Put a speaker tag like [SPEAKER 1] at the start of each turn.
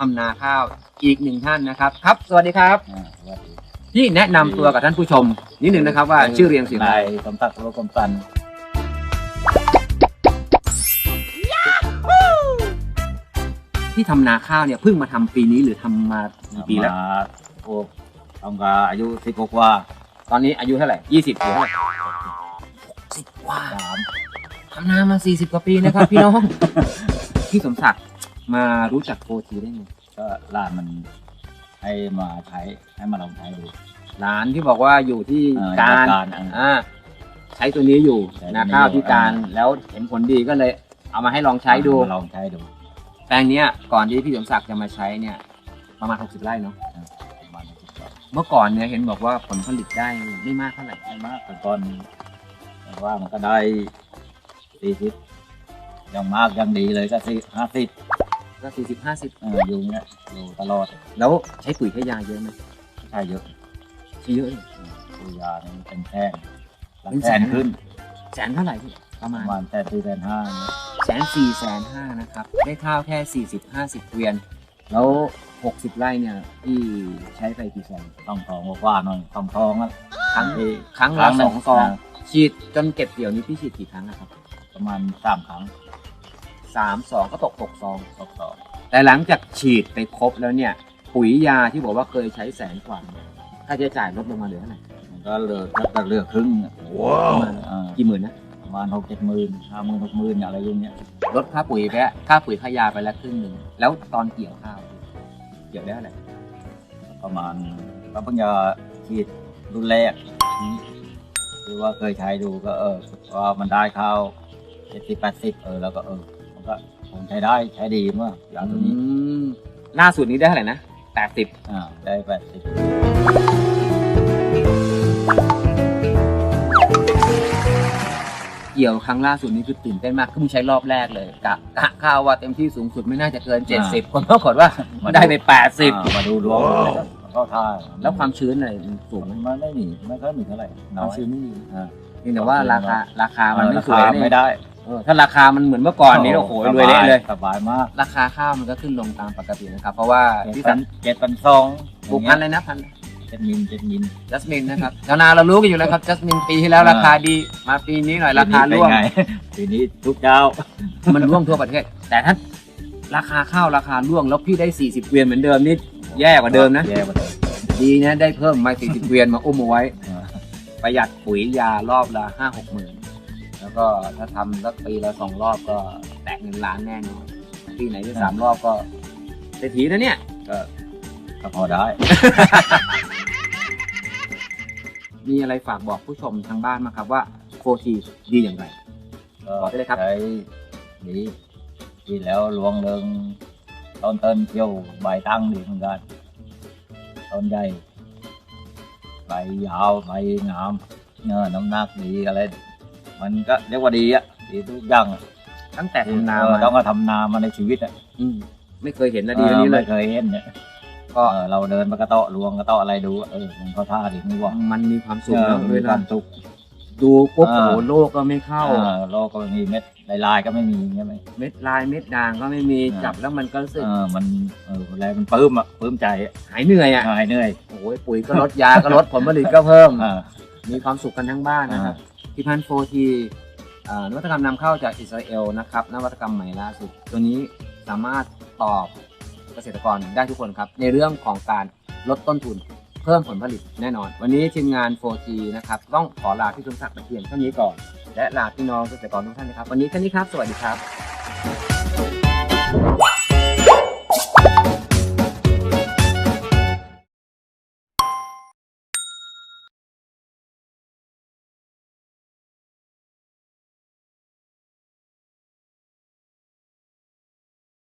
[SPEAKER 1] ทำนาข้าวอีกหนึ่งท่านนะครับ ครับ สวัสดีครับ
[SPEAKER 2] อ่าสวัสดี
[SPEAKER 1] ที่แนะนำตัวกับท่านผู้ชม นิดหนึ่งนะครับว่าชื่อเรียงเสียงอะไร
[SPEAKER 2] นายสมศักดิ์โลกมตัน
[SPEAKER 1] ที่ทำนาข้าวเนี่ยเพิ่งมาทำปีนี้หรือทำมากี่ปีแล้ว
[SPEAKER 2] มาโอ้ทำกาอายุสิบกว่า
[SPEAKER 1] ตอนนี้อายุเท่าไหร่ยี่สิบหรือเท่าไหร่สิบกว่า
[SPEAKER 2] สาม
[SPEAKER 1] ทำนามาสี่สิบกว่าปีนะครับ พี่น้อง พี่สมศักดิ์ มารู้จักโฟทีได้ไง
[SPEAKER 2] ก็ร้านมันให้มาใช้ให้มาลองใช้ดู
[SPEAKER 1] ร้านที่บอกว่าอยู่ที่
[SPEAKER 2] เอ่อ
[SPEAKER 1] การ
[SPEAKER 2] การอ่า
[SPEAKER 1] อ่าใช้ตัวนี้อยู่
[SPEAKER 2] ใช้
[SPEAKER 1] นา
[SPEAKER 2] ตัวนี้
[SPEAKER 1] ข้าวที่การ
[SPEAKER 2] อ่า
[SPEAKER 1] แล้วเห็นผลดีก็เลย เอามาให้ลองใช้ดู
[SPEAKER 2] มาลองใช้ดู
[SPEAKER 1] แปลงเนี้ยก่อนที่พี่สมศักดิ์จะมาใช้เนี่ย ประมาณ 60 ไร่เนาะ
[SPEAKER 2] ประมาณสิบกว่า
[SPEAKER 1] เมื่อก่อนเนี่ยเห็นบอกว่าผลผลิตได้ไม่มากเท่าไหร่
[SPEAKER 2] ไม่มากแต่ก่อนแต่ว่ามันก็ได้สี่สิบยังมากยังดีเลยก็สี่ห้าสิบ
[SPEAKER 1] ก็40 50
[SPEAKER 2] เอออยู่เนี้ยอยู่ตลอด
[SPEAKER 1] แล้วใช้ปุ๋ยใช้ยาเยอะไหม
[SPEAKER 2] ใช่เยอะ
[SPEAKER 1] ใช้เยอะเลย
[SPEAKER 2] ตัวยานี่เป็นแท่งหลัก
[SPEAKER 1] เป็น
[SPEAKER 2] แส
[SPEAKER 1] แสน
[SPEAKER 2] นขึ้น
[SPEAKER 1] แสนเท่าไหร่พี่ประ
[SPEAKER 2] ป
[SPEAKER 1] มาณ
[SPEAKER 2] ระมาณแสนสี่แสนห้าเนี่ย
[SPEAKER 1] แสนสี่แสนห้านะครับ ได้ข้าวแค่40 50เกวียน แล้ว60ไร่เนี่ยพี่ใช้ไปกี่ซอง
[SPEAKER 2] ต้องทองกว่าๆหน่อยต้องทองอะ
[SPEAKER 1] ครั้ง
[SPEAKER 2] ที่
[SPEAKER 1] ครั้ง
[SPEAKER 2] ครั้
[SPEAKER 1] ละ
[SPEAKER 2] ง
[SPEAKER 1] สองซอง
[SPEAKER 2] อ่า
[SPEAKER 1] ฉีดจนเก็บเกี่ยวนี้พี่ฉีดกี่ครั้งอะครับ
[SPEAKER 2] ประมาณสามครั้ง
[SPEAKER 1] สามสองก็ตกหกซอง
[SPEAKER 2] สองสอง
[SPEAKER 1] แต่หลังจากฉีดไปครบแล้วเนี่ย ปุ๋ยยาที่บอกว่าเคยใช้แสนกว่าเนี่ยค่าใช้จ่ายลดลงมาเหลือเท่าไหร่
[SPEAKER 2] มันก็เหลือก็เหลือครึ่งอะ
[SPEAKER 1] ประมาณ
[SPEAKER 2] อ่า
[SPEAKER 1] กี่หมื่นนะ
[SPEAKER 2] ประมาณหกเจ็ดหมื่นห้าหมื่นหกหมื่นอะไรอย่างเงี้ย
[SPEAKER 1] ลดค่าปุ๋ยไปแล้วค่าปุ๋ยค่ายาไปแล้วครึ่งหนึ่งแล้วตอนเกี่ยวข้าวเกี่ยวได้เท่าไหร่
[SPEAKER 2] ประมาณก็เพิ่งจะฉีดรุ่นแรกคือว่าเคยใช้ดูก็เออว่ามันได้ข้าวเจ็ดสิบแปดสิบเออแล้วก็เออ มันก็คงใช้ได้ใช้ดีเมื่ออย่างตัวนี้
[SPEAKER 1] อืมล่าสุดนี้ได้เท่าไหร่นะแปดสิบ
[SPEAKER 2] อ่าได้แปดสิบ
[SPEAKER 1] เกี่ยวครั้งล่าสุดนี้คือตื่นเต้นมากคือมึงใช้รอบแรกเลยกะกะข้าวว่าเต็มที่สูงสุดไม่น่าจะเกิน70คนปรากฏว่าได้ไป
[SPEAKER 2] อ่า
[SPEAKER 1] 80
[SPEAKER 2] มาดูรวมเลยก็เข้าท่า
[SPEAKER 1] แล้วความชื้นอะไรมันสูงไหม
[SPEAKER 2] มันไม่มีไม่ค่อยมีเท่าไหร่
[SPEAKER 1] ค
[SPEAKER 2] น้
[SPEAKER 1] วา
[SPEAKER 2] อ
[SPEAKER 1] ม
[SPEAKER 2] ย
[SPEAKER 1] ชื้นไม่มี
[SPEAKER 2] อ่า
[SPEAKER 1] เพียงแต่ว่าราคาราคามันไม่
[SPEAKER 2] รา
[SPEAKER 1] สวย
[SPEAKER 2] คา
[SPEAKER 1] นี่
[SPEAKER 2] ไม่ได้
[SPEAKER 1] เออถ้าราคามันเหมือนเมื่อก่อนนี้โอ้โหรวยเละเลย
[SPEAKER 2] สบายมาก
[SPEAKER 1] ราคาข้าวมันก็ขึ้นลงตามปกตินะครับ เพราะว่า
[SPEAKER 2] เจ็ด
[SPEAKER 1] ที่
[SPEAKER 2] พั
[SPEAKER 1] สั
[SPEAKER 2] น
[SPEAKER 1] น
[SPEAKER 2] เจ็ดพันสอง
[SPEAKER 1] ปลูกพันธุ์เลยนะพันธุ์
[SPEAKER 2] เจ็ดมิลเจ็ดมิล
[SPEAKER 1] จัสมินนะครับชาวนาเรารู้กันอยู่แล้วครับจัสมินปีที่แล้วราคาดีมาปีนี้หน่อยราคาร่วง
[SPEAKER 2] ปีนี้เป็นไงปีนี้ทุกเจ้า
[SPEAKER 1] มันร่วงทั่วประเทศ แต่ถ้าราคาข้าวราคาร่วงแล้วพี่ได้ 40เกวียนเหมือนเดิมนี่แย่กว่าเดิมนะ
[SPEAKER 2] แย่กว่าเดิม
[SPEAKER 1] ดีนะได้เพิ่มมา40เกวียนมาอุ้มเอาไว้
[SPEAKER 2] อ่า
[SPEAKER 1] ประหยัดปุ๋ยยารอบละห้าหกหมื่น แล้วก็ถ้าทำสักปีละสองรอบก็แตะเงินล้านแน่นอนปีไหนที่สามรอบก็เศรษฐีนะเนี่ย
[SPEAKER 2] ก็ก็พอได้
[SPEAKER 1] มีอะไรฝากบอกผู้ชมทางบ้านไหมครับว่าโฟทีดีอย่างไรบอกได้เลยครับ
[SPEAKER 2] ใช้ดีดีแล้วลวงเริงต้นเต้นเที่ยวใบตั้งดีเหมือนกันต้นใหญ่ใบยาวใบงามเนื้อน้ำหนักดีอะไร มันก็เรียกว่าดีอะดีทุกอย่างอะ
[SPEAKER 1] ตั้งแต่ทำนา
[SPEAKER 2] เออ
[SPEAKER 1] มา
[SPEAKER 2] ต้องก็ทำนามาในชีวิตอะ
[SPEAKER 1] อืมไม่เคยเห็นนะดีอันนี้
[SPEAKER 2] ออ
[SPEAKER 1] เล
[SPEAKER 2] ไม่
[SPEAKER 1] ย
[SPEAKER 2] เคยเห็นเนี่ย
[SPEAKER 1] ก็
[SPEAKER 2] เออเราเดินไปกระเตาะลวงกระเตาะอะไรดูเออมันเขาท่าดีนี่ว่า
[SPEAKER 1] มันมีความสุข
[SPEAKER 2] เออ
[SPEAKER 1] เนอะ
[SPEAKER 2] มี
[SPEAKER 1] เว
[SPEAKER 2] ค
[SPEAKER 1] ลาวา
[SPEAKER 2] มสุข
[SPEAKER 1] ดูปุ๊บ
[SPEAKER 2] เอ
[SPEAKER 1] โอ้
[SPEAKER 2] อ
[SPEAKER 1] โหโลกก็ไม่เข้า
[SPEAKER 2] เออโลกก็ไม่มีเม็ดลายๆก็ไม่มีใช่ไหม
[SPEAKER 1] เม็ดลายเม็ดด่างก็ไม่มี
[SPEAKER 2] อ่า
[SPEAKER 1] จับแล้วมันก็รู้สึก
[SPEAKER 2] เออมันเออแรงมันปลื้มอะปลื้มใจอะ
[SPEAKER 1] หายเหนื่อยอะ
[SPEAKER 2] หายเหนื่อย
[SPEAKER 1] โอ้ยปุ๋ยก็ลดยาก็ลดผลผลิตก็เพิ่ม
[SPEAKER 2] อ่า
[SPEAKER 1] มีความสุขกันทั้งบ้านนะครับ ทีพันโฟทีนวัตกรรมนำเข้าจากอิสราเอลนะครับนวัตกรรมใหม่ล่าสุด ตัวนี้สามารถตอบเกษตรกรได้ทุกคนครับ ในเรื่องของการลดต้นทุนเพิ่มผลผลิตแน่นอน วันนี้ทีมงาน 4G นะครับ ต้องขอลาพี่สมศักดิ์แต่เพียงเท่านี้ก่อน และลาพี่น้องเกษตรกรทุกท่านนะครับ วันนี้แค่นี้ครับ สวัสดีครับ